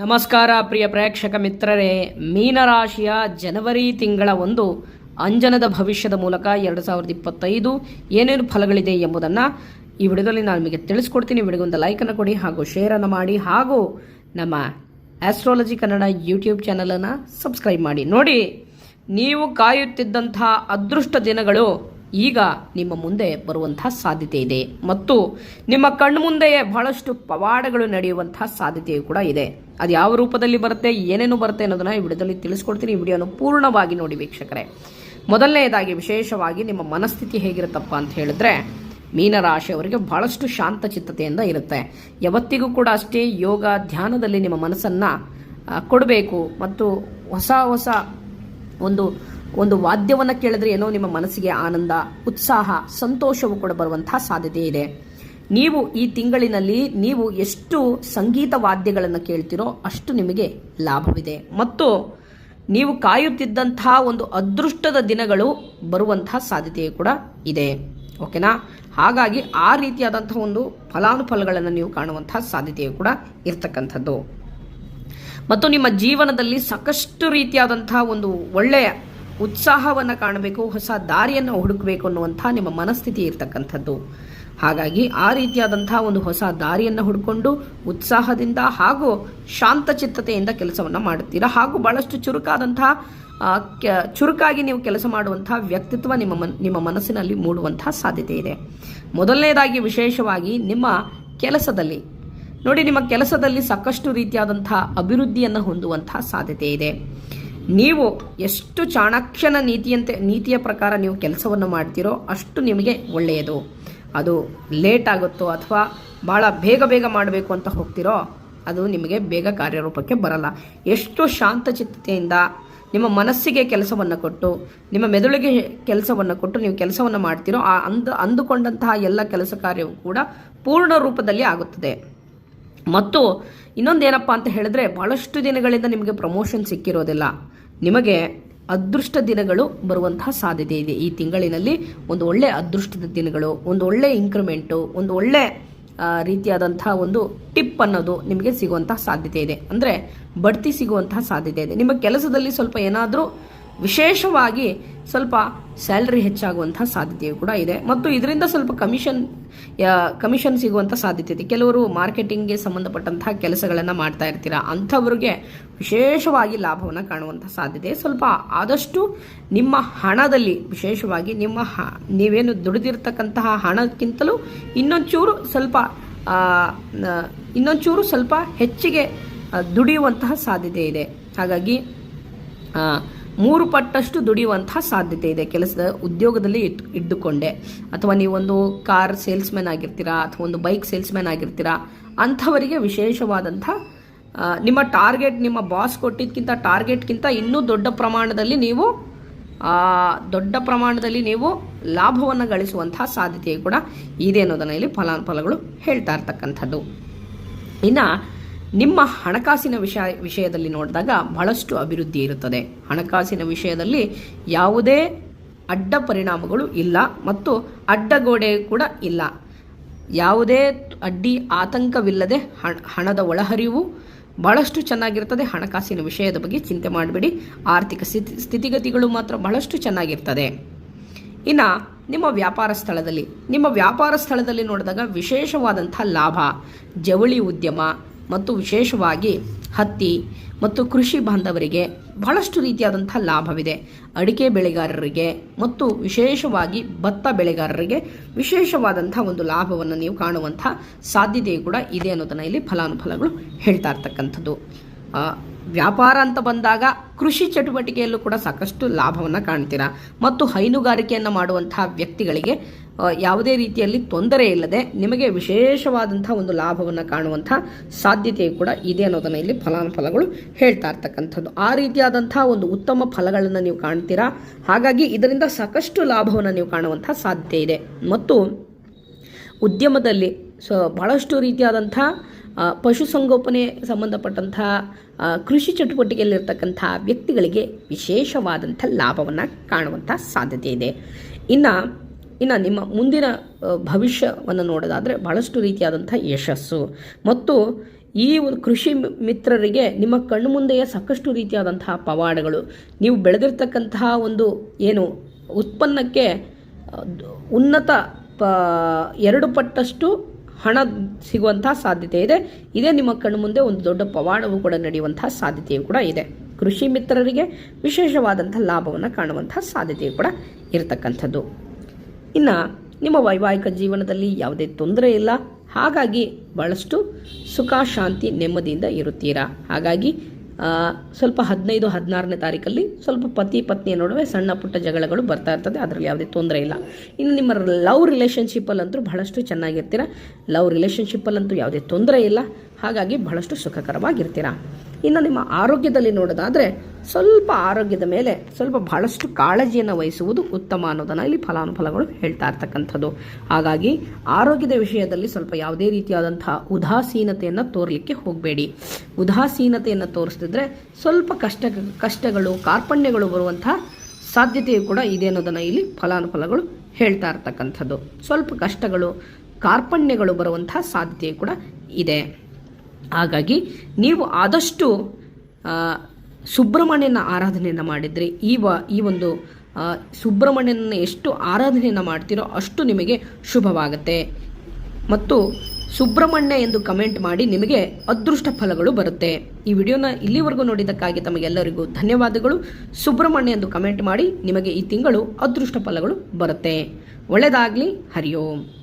ನಮಸ್ಕಾರ ಪ್ರಿಯ ಪ್ರೇಕ್ಷಕ ಮಿತ್ರರೇ, ಮೀನರಾಶಿಯ ಜನವರಿ ತಿಂಗಳ ಒಂದು ಅಂಜನದ ಭವಿಷ್ಯದ ಮೂಲಕ ಎರಡು ಸಾವಿರದ ಇಪ್ಪತ್ತೈದು ಏನೇನು ಫಲಗಳಿದೆ ಎಂಬುದನ್ನು ಈ ವಿಡಿಯೋದಲ್ಲಿ ನಾನು ನಿಮಗೆ ತಿಳಿಸ್ಕೊಡ್ತೀನಿ. ವಿಡಿಯೋಗೊಂದು ಲೈಕನ್ನು ಕೊಡಿ ಹಾಗೂ ಶೇರನ್ನು ಮಾಡಿ ಹಾಗೂ ನಮ್ಮ ಆಸ್ಟ್ರಾಲಜಿ ಕನ್ನಡ ಯೂಟ್ಯೂಬ್ ಚಾನಲನ್ನು ಸಬ್ಸ್ಕ್ರೈಬ್ ಮಾಡಿ. ನೋಡಿ, ನೀವು ಕಾಯುತ್ತಿದ್ದಂಥ ಅದೃಷ್ಟ ದಿನಗಳು ಈಗ ನಿಮ್ಮ ಮುಂದೆ ಬರುವಂತಹ ಸಾಧ್ಯತೆ ಇದೆ ಮತ್ತು ನಿಮ್ಮ ಕಣ್ಣು ಮುಂದೆಯೇ ಬಹಳಷ್ಟು ಪವಾಡಗಳು ನಡೆಯುವಂತಹ ಸಾಧ್ಯತೆಯು ಕೂಡ ಇದೆ. ಅದು ಯಾವ ರೂಪದಲ್ಲಿ ಬರುತ್ತೆ, ಏನೇನು ಬರುತ್ತೆ ಅನ್ನೋದನ್ನ ಈ ವಿಡಿಯೋದಲ್ಲಿ ತಿಳಿಸ್ಕೊಡ್ತೀನಿ. ಈ ವಿಡಿಯೋನ ಪೂರ್ಣವಾಗಿ ನೋಡಿ ವೀಕ್ಷಕರೇ. ಮೊದಲನೆಯದಾಗಿ ವಿಶೇಷವಾಗಿ ನಿಮ್ಮ ಮನಸ್ಥಿತಿ ಹೇಗಿರುತ್ತಪ್ಪ ಅಂತ ಹೇಳಿದ್ರೆ ಮೀನರಾಶಿಯವರಿಗೆ ಬಹಳಷ್ಟು ಶಾಂತ ಚಿತ್ತತೆಯಿಂದ ಇರುತ್ತೆ. ಯಾವತ್ತಿಗೂ ಕೂಡ ಅಷ್ಟೇ ಯೋಗ ಧ್ಯಾನದಲ್ಲಿ ನಿಮ್ಮ ಮನಸ್ಸನ್ನು ಕೊಡಬೇಕು ಮತ್ತು ಹೊಸ ಹೊಸ ಒಂದು ಒಂದು ವಾದ್ಯವನ್ನು ಕೇಳಿದ್ರೆ ಏನೋ ನಿಮ್ಮ ಮನಸ್ಸಿಗೆ ಆನಂದ, ಉತ್ಸಾಹ, ಸಂತೋಷವು ಕೂಡ ಬರುವಂತಹ ಸಾಧ್ಯತೆ ಇದೆ. ನೀವು ಈ ತಿಂಗಳಿನಲ್ಲಿ ನೀವು ಎಷ್ಟು ಸಂಗೀತ ವಾದ್ಯಗಳನ್ನು ಕೇಳ್ತೀರೋ ಅಷ್ಟು ನಿಮಗೆ ಲಾಭವಿದೆ. ಮತ್ತು ನೀವು ಕಾಯುತ್ತಿದ್ದಂತಹ ಒಂದು ಅದೃಷ್ಟದ ದಿನಗಳು ಬರುವಂತಹ ಸಾಧ್ಯತೆಯು ಕೂಡ ಇದೆ. ಓಕೆನಾ? ಹಾಗಾಗಿ ಆ ರೀತಿಯಾದಂತಹ ಒಂದು ಫಲಾನುಫಲಗಳನ್ನು ನೀವು ಕಾಣುವಂತಹ ಸಾಧ್ಯತೆಯು ಕೂಡ ಇರ್ತಕ್ಕಂಥದ್ದು. ಮತ್ತು ನಿಮ್ಮ ಜೀವನದಲ್ಲಿ ಸಾಕಷ್ಟು ರೀತಿಯಾದಂತಹ ಒಂದು ಒಳ್ಳೆಯ ಉತ್ಸಾಹವನ್ನು ಕಾಣಬೇಕು, ಹೊಸ ದಾರಿಯನ್ನು ಹುಡುಕಬೇಕು ಅನ್ನುವಂಥ ನಿಮ್ಮ ಮನಸ್ಥಿತಿ ಇರ್ತಕ್ಕಂಥದ್ದು. ಹಾಗಾಗಿ ಆ ರೀತಿಯಾದಂತಹ ಒಂದು ಹೊಸ ದಾರಿಯನ್ನು ಹುಡ್ಕೊಂಡು ಉತ್ಸಾಹದಿಂದ ಹಾಗೂ ಶಾಂತಚಿತ್ತತೆಯಿಂದ ಕೆಲಸವನ್ನು ಮಾಡುತ್ತೀರಾ? ಹಾಗೂ ಬಹಳಷ್ಟು ಚುರುಕಾದಂತಹ ಚುರುಕಾಗಿ ನೀವು ಕೆಲಸ ಮಾಡುವಂತಹ ವ್ಯಕ್ತಿತ್ವ ನಿಮ್ಮ ಮನ್, ನಿಮ್ಮ ಮನಸ್ಸಿನಲ್ಲಿ ಮೂಡುವಂತಹ ಸಾಧ್ಯತೆ ಇದೆ. ಮೊದಲನೇದಾಗಿ ವಿಶೇಷವಾಗಿ ನಿಮ್ಮ ಕೆಲಸದಲ್ಲಿ. ನೋಡಿ, ನಿಮ್ಮ ಕೆಲಸದಲ್ಲಿ ಸಾಕಷ್ಟು ರೀತಿಯಾದಂತಹ ಅಭಿವೃದ್ಧಿಯನ್ನು ಹೊಂದುವಂತಹ ಸಾಧ್ಯತೆ ಇದೆ. ನೀವು ಎಷ್ಟು ಚಾಣಾಕ್ಷನ ನೀತಿಯಂತೆ, ನೀತಿಯ ಪ್ರಕಾರ ನೀವು ಕೆಲಸವನ್ನು ಮಾಡ್ತೀರೋ ಅಷ್ಟು ನಿಮಗೆ ಒಳ್ಳೆಯದು. ಅದು ಲೇಟ್ ಆಗುತ್ತೋ ಅಥವಾ ಭಾಳ ಬೇಗ ಬೇಗ ಮಾಡಬೇಕು ಅಂತ ಹೋಗ್ತಿರೋ, ಅದು ನಿಮಗೆ ಬೇಗ ಕಾರ್ಯರೂಪಕ್ಕೆ ಬರಲ್ಲ. ಎಷ್ಟು ಶಾಂತಚಿತ್ತತೆಯಿಂದ ನಿಮ್ಮ ಮನಸ್ಸಿಗೆ ಕೆಲಸವನ್ನು ಕೊಟ್ಟು, ನಿಮ್ಮ ಮೆದುಳಿಗೆ ಕೆಲಸವನ್ನು ಕೊಟ್ಟು ನೀವು ಕೆಲಸವನ್ನು ಮಾಡ್ತೀರೋ, ಆ ಅಂದು, ಅಂದುಕೊಂಡಂತಹ ಎಲ್ಲ ಕೆಲಸ ಕಾರ್ಯವು ಕೂಡ ಪೂರ್ಣ ರೂಪದಲ್ಲಿ ಆಗುತ್ತದೆ. ಮತ್ತು ಇನ್ನೊಂದೇನಪ್ಪ ಅಂತ ಹೇಳಿದ್ರೆ, ಬಹಳಷ್ಟು ದಿನಗಳಿಂದ ನಿಮಗೆ ಪ್ರಮೋಷನ್ ಸಿಕ್ಕಿರೋದಿಲ್ಲ. ನಿಮಗೆ ಅದೃಷ್ಟ ದಿನಗಳು ಬರುವಂತಹ ಸಾಧ್ಯತೆ ಇದೆ. ಈ ತಿಂಗಳಿನಲ್ಲಿ ಒಂದು ಒಳ್ಳೆ ಅದೃಷ್ಟದ ದಿನಗಳು, ಒಂದು ಒಳ್ಳೆ ಇಂಕ್ರಿಮೆಂಟು ಒಂದು ಒಳ್ಳೆ ರೀತಿಯಾದಂತಹ ಒಂದು ಟಿಪ್ ಅನ್ನೋದು ನಿಮಗೆ ಸಿಗುವಂತಹ ಸಾಧ್ಯತೆ ಇದೆ. ಅಂದರೆ ಬಡ್ತಿ ಸಿಗುವಂತಹ ಸಾಧ್ಯತೆ ಇದೆ. ನಿಮ್ಮ ಕೆಲಸದಲ್ಲಿ ಸ್ವಲ್ಪ ಏನಾದರೂ ವಿಶೇಷವಾಗಿ ಸ್ವಲ್ಪ ಸ್ಯಾಲ್ರಿ ಹೆಚ್ಚಾಗುವಂತಹ ಸಾಧ್ಯತೆಯು ಕೂಡ ಇದೆ. ಮತ್ತು ಇದರಿಂದ ಸ್ವಲ್ಪ ಕಮಿಷನ್ ಕಮಿಷನ್ ಸಿಗುವಂಥ ಸಾಧ್ಯತೆ ಇದೆ. ಕೆಲವರು ಮಾರ್ಕೆಟಿಂಗ್ಗೆ ಸಂಬಂಧಪಟ್ಟಂತಹ ಕೆಲಸಗಳನ್ನು ಮಾಡ್ತಾ ಇರ್ತೀರಾ, ಅಂಥವ್ರಿಗೆ ವಿಶೇಷವಾಗಿ ಲಾಭವನ್ನು ಕಾಣುವಂಥ ಸಾಧ್ಯತೆ ಸ್ವಲ್ಪ ಆದಷ್ಟು ನಿಮ್ಮ ಹಣದಲ್ಲಿ, ವಿಶೇಷವಾಗಿ ನಿಮ್ಮ ಹ, ನೀವೇನು ದುಡಿದಿರ್ತಕ್ಕಂತಹ ಹಣಕ್ಕಿಂತಲೂ ಇನ್ನೊಂಚೂರು ಸ್ವಲ್ಪ ಇನ್ನೊಂಚೂರು ಸ್ವಲ್ಪ ಹೆಚ್ಚಿಗೆ ದುಡಿಯುವಂತಹ ಸಾಧ್ಯತೆ ಇದೆ. ಹಾಗಾಗಿ ಮೂರು ಪಟ್ಟಷ್ಟು ದುಡಿಯುವಂತಹ ಸಾಧ್ಯತೆ ಇದೆ. ಕೆಲಸದ ಉದ್ಯೋಗದಲ್ಲಿ ಇಟ್, ಇದ್ದುಕೊಂಡೆ. ಅಥವಾ ನೀವೊಂದು ಕಾರ್ ಸೇಲ್ಸ್ಮ್ಯಾನ್ ಆಗಿರ್ತೀರಾ, ಅಥವಾ ಒಂದು ಬೈಕ್ ಸೇಲ್ಸ್ಮ್ಯಾನ್ ಆಗಿರ್ತೀರಾ, ಅಂಥವರಿಗೆ ವಿಶೇಷವಾದಂಥ ನಿಮ್ಮ ಟಾರ್ಗೆಟ್ ನಿಮ್ಮ ಬಾಸ್ ಕೊಟ್ಟಿದ್ದಕ್ಕಿಂತ ಟಾರ್ಗೆಟ್ಗಿಂತ ಇನ್ನೂ ದೊಡ್ಡ ಪ್ರಮಾಣದಲ್ಲಿ ನೀವು ದೊಡ್ಡ ಪ್ರಮಾಣದಲ್ಲಿ ನೀವು ಲಾಭವನ್ನು ಗಳಿಸುವಂತಹ ಸಾಧ್ಯತೆ ಕೂಡ ಇದೆ ಅನ್ನೋದನ್ನು ಇಲ್ಲಿ ಫಲಾನುಫಲಗಳು ಹೇಳ್ತಾ ಇರ್ತಕ್ಕಂಥದ್ದು. ಇನ್ನು ನಿಮ್ಮ ಹಣಕಾಸಿನ ವಿಷಯ, ವಿಷಯದಲ್ಲಿ ನೋಡಿದಾಗ ಬಹಳಷ್ಟು ಅಭಿವೃದ್ಧಿ ಇರುತ್ತದೆ. ಹಣಕಾಸಿನ ವಿಷಯದಲ್ಲಿ ಯಾವುದೇ ಅಡ್ಡ ಪರಿಣಾಮಗಳು ಇಲ್ಲ ಮತ್ತು ಅಡ್ಡಗೋಡೆ ಕೂಡ ಇಲ್ಲ. ಯಾವುದೇ ಅಡ್ಡಿ ಆತಂಕವಿಲ್ಲದೆ ಹಣ- ಹಣದ ಒಳಹರಿವು ಬಹಳಷ್ಟು ಚೆನ್ನಾಗಿರ್ತದೆ. ಹಣಕಾಸಿನ ವಿಷಯದ ಬಗ್ಗೆ ಚಿಂತೆ ಮಾಡಬೇಡಿ. ಆರ್ಥಿಕ ಸ್ಥಿತಿ, ಸ್ಥಿತಿಗತಿಗಳು ಮಾತ್ರ ಬಹಳಷ್ಟು ಚೆನ್ನಾಗಿರ್ತದೆ. ಇನ್ನು ನಿಮ್ಮ ವ್ಯಾಪಾರ ಸ್ಥಳದಲ್ಲಿ, ನಿಮ್ಮ ವ್ಯಾಪಾರ ಸ್ಥಳದಲ್ಲಿ ನೋಡಿದಾಗ ವಿಶೇಷವಾದಂಥ ಲಾಭ. ಜವಳಿ ಉದ್ಯಮ ಮತ್ತು ವಿಶೇಷವಾಗಿ ಹತ್ತಿ ಮತ್ತು ಕೃಷಿ ಬಾಂಧವರಿಗೆ ಬಹಳಷ್ಟು ರೀತಿಯಾದಂಥ ಲಾಭವಿದೆ. ಅಡಿಕೆ ಬೆಳೆಗಾರರಿಗೆ ಮತ್ತು ವಿಶೇಷವಾಗಿ ಭತ್ತ ಬೆಳೆಗಾರರಿಗೆ ವಿಶೇಷವಾದಂಥ ಒಂದು ಲಾಭವನ್ನು ನೀವು ಕಾಣುವಂಥ ಸಾಧ್ಯತೆಯು ಕೂಡ ಇದೆ ಅನ್ನೋದನ್ನು ಇಲ್ಲಿ ಫಲಾನುಫಲಗಳು ಹೇಳ್ತಾ ಇರ್ತಕ್ಕಂಥದ್ದು. ವ್ಯಾಪಾರ ಅಂತ ಬಂದಾಗ ಕೃಷಿ ಚಟುವಟಿಕೆಯಲ್ಲೂ ಕೂಡ ಸಾಕಷ್ಟು ಲಾಭವನ್ನು ಕಾಣ್ತೀರಾ? ಮತ್ತು ಹೈನುಗಾರಿಕೆಯನ್ನು ಮಾಡುವಂತಹ ವ್ಯಕ್ತಿಗಳಿಗೆ ಯಾವುದೇ ರೀತಿಯಲ್ಲಿ ತೊಂದರೆ ಇಲ್ಲದೆ ನಿಮಗೆ ವಿಶೇಷವಾದಂಥ ಒಂದು ಲಾಭವನ್ನು ಕಾಣುವಂಥ ಸಾಧ್ಯತೆಯು ಕೂಡ ಇದೆ ಅನ್ನೋದನ್ನು ಇಲ್ಲಿ ಫಲಾನುಫಲಗಳು ಹೇಳ್ತಾ ಇರ್ತಕ್ಕಂಥದ್ದು. ಆ ರೀತಿಯಾದಂಥ ಒಂದು ಉತ್ತಮ ಫಲಗಳನ್ನು ನೀವು ಕಾಣ್ತೀರಾ? ಹಾಗಾಗಿ ಇದರಿಂದ ಸಾಕಷ್ಟು ಲಾಭವನ್ನು ನೀವು ಕಾಣುವಂಥ ಸಾಧ್ಯತೆ ಇದೆ. ಮತ್ತು ಉದ್ಯಮದಲ್ಲಿ ಸೊ, ಬಹಳಷ್ಟು ರೀತಿಯಾದಂಥ ಪಶುಸಂಗೋಪನೆ ಸಂಬಂಧಪಟ್ಟಂಥ ಆ, ಕೃಷಿ ಚಟುವಟಿಕೆಯಲ್ಲಿರ್ತಕ್ಕಂಥ ವ್ಯಕ್ತಿಗಳಿಗೆ ವಿಶೇಷವಾದಂಥ ಲಾಭವನ್ನು ಕಾಣುವಂಥ ಸಾಧ್ಯತೆ ಇದೆ. ಇನ್ನು ಇನ್ನು ನಿಮ್ಮ ಮುಂದಿನ ಭವಿಷ್ಯವನ್ನು ನೋಡೋದಾದರೆ ಬಹಳಷ್ಟು ರೀತಿಯಾದಂಥ ಯಶಸ್ಸು. ಮತ್ತು ಈ ಒಂದು ಕೃಷಿ ಮಿತ್ರರಿಗೆ ನಿಮ್ಮ ಕಣ್ಣು ಮುಂದೆಯೇ ಸಾಕಷ್ಟು ರೀತಿಯಾದಂತಹ ಪವಾಡಗಳು. ನೀವು ಬೆಳೆದಿರ್ತಕ್ಕಂತಹ ಒಂದು ಏನು ಉತ್ಪನ್ನಕ್ಕೆ ಉನ್ನತ ಪ ಎರಡು ಪಟ್ಟಷ್ಟು ಹಣ ಸಿಗುವಂತಹ ಸಾಧ್ಯತೆ ಇದೆ. ಇದೇ ನಿಮ್ಮ ಕಣ್ಣು ಮುಂದೆ ಒಂದು ದೊಡ್ಡ ಪವಾಡವು ಕೂಡ ನಡೆಯುವಂತಹ ಸಾಧ್ಯತೆಯೂ ಕೂಡ ಇದೆ. ಕೃಷಿ ಮಿತ್ರರಿಗೆ ವಿಶೇಷವಾದಂಥ ಲಾಭವನ್ನು ಕಾಣುವಂತಹ ಸಾಧ್ಯತೆಯು ಕೂಡ ಇರತಕ್ಕಂಥದ್ದು. ಇನ್ನು ನಿಮ್ಮ ವೈವಾಹಿಕ ಜೀವನದಲ್ಲಿ ಯಾವುದೇ ತೊಂದರೆ ಇಲ್ಲ. ಹಾಗಾಗಿ ಬಹಳಷ್ಟು ಸುಖ, ಶಾಂತಿ, ನೆಮ್ಮದಿಯಿಂದ ಇರುತ್ತೀರಾ? ಹಾಗಾಗಿ ಸ್ವಲ್ಪ ಹದಿನೈದು, ಹದಿನಾರನೇ ತಾರೀಕಲ್ಲಿ ಸ್ವಲ್ಪ ಪತಿ, ಪತ್ನಿಯ ನಡುವೆ ಸಣ್ಣ ಪುಟ್ಟ ಜಗಳಗಳು ಬರ್ತಾ ಇರ್ತದೆ. ಅದರಲ್ಲಿ ಯಾವುದೇ ತೊಂದರೆ ಇಲ್ಲ. ಇನ್ನು ನಿಮ್ಮ ಲವ್ ರಿಲೇಷನ್ಶಿಪ್ಪಲ್ಲಂತೂ ಬಹಳಷ್ಟು ಚೆನ್ನಾಗಿರ್ತೀರ? ಲವ್ ರಿಲೇಷನ್ಶಿಪ್ಪಲ್ಲಂತೂ ಯಾವುದೇ ತೊಂದರೆ ಇಲ್ಲ. ಹಾಗಾಗಿ ಬಹಳಷ್ಟು ಸುಖಕರವಾಗಿರ್ತೀರ? ಇನ್ನು ನಿಮ್ಮ ಆರೋಗ್ಯದಲ್ಲಿ ನೋಡೋದಾದರೆ ಸ್ವಲ್ಪ ಆರೋಗ್ಯದ ಮೇಲೆ ಸ್ವಲ್ಪ ಬಹಳಷ್ಟು ಕಾಳಜಿಯನ್ನು ವಹಿಸುವುದು ಉತ್ತಮ ಅನ್ನೋದನ್ನು ಇಲ್ಲಿ ಫಲಾನುಫಲಗಳು ಹೇಳ್ತಾ ಇರ್ತಕ್ಕಂಥದ್ದು. ಹಾಗಾಗಿ ಆರೋಗ್ಯದ ವಿಷಯದಲ್ಲಿ ಸ್ವಲ್ಪ ಯಾವುದೇ ರೀತಿಯಾದಂತಹ ಉದಾಸೀನತೆಯನ್ನು ತೋರಲಿಕ್ಕೆ ಹೋಗಬೇಡಿ. ಉದಾಸೀನತೆಯನ್ನು ತೋರಿಸ್ತಿದ್ರೆ ಸ್ವಲ್ಪ ಕಷ್ಟ, ಕಷ್ಟಗಳು, ಕಾರ್ಪಣ್ಯಗಳು ಬರುವಂತಹ ಸಾಧ್ಯತೆಯು ಕೂಡ ಇದೆ ಅನ್ನೋದನ್ನು ಇಲ್ಲಿ ಫಲಾನುಫಲಗಳು ಹೇಳ್ತಾ ಇರ್ತಕ್ಕಂಥದ್ದು. ಸ್ವಲ್ಪ ಕಷ್ಟಗಳು, ಕಾರ್ಪಣ್ಯಗಳು ಬರುವಂತಹ ಸಾಧ್ಯತೆಯು ಕೂಡ ಇದೆ. ಹಾಗಾಗಿ ನೀವು ಆದಷ್ಟು ಸುಬ್ರಹ್ಮಣ್ಯನ ಆರಾಧನೆಯನ್ನು ಮಾಡಿದರೆ, ಈ ವ, ಈ ಒಂದು ಸುಬ್ರಹ್ಮಣ್ಯನ ಎಷ್ಟು ಆರಾಧನೆಯನ್ನು ಮಾಡ್ತೀರೋ ಅಷ್ಟು ನಿಮಗೆ ಶುಭವಾಗುತ್ತೆ. ಮತ್ತು ಸುಬ್ರಹ್ಮಣ್ಯ ಎಂದು ಕಮೆಂಟ್ ಮಾಡಿ ನಿಮಗೆ ಅದೃಷ್ಟ ಫಲಗಳು ಬರುತ್ತೆ. ಈ ವಿಡಿಯೋನ ಇಲ್ಲಿವರೆಗೂ ನೋಡಿದ್ದಕ್ಕಾಗಿ ತಮಗೆಲ್ಲರಿಗೂ ಧನ್ಯವಾದಗಳು. ಸುಬ್ರಹ್ಮಣ್ಯ ಎಂದು ಕಮೆಂಟ್ ಮಾಡಿ ನಿಮಗೆ ಈ ತಿಂಗಳು ಅದೃಷ್ಟ ಫಲಗಳು ಬರುತ್ತೆ. ಒಳ್ಳೆಯದಾಗಲಿ ಹರಿ ಓಂ.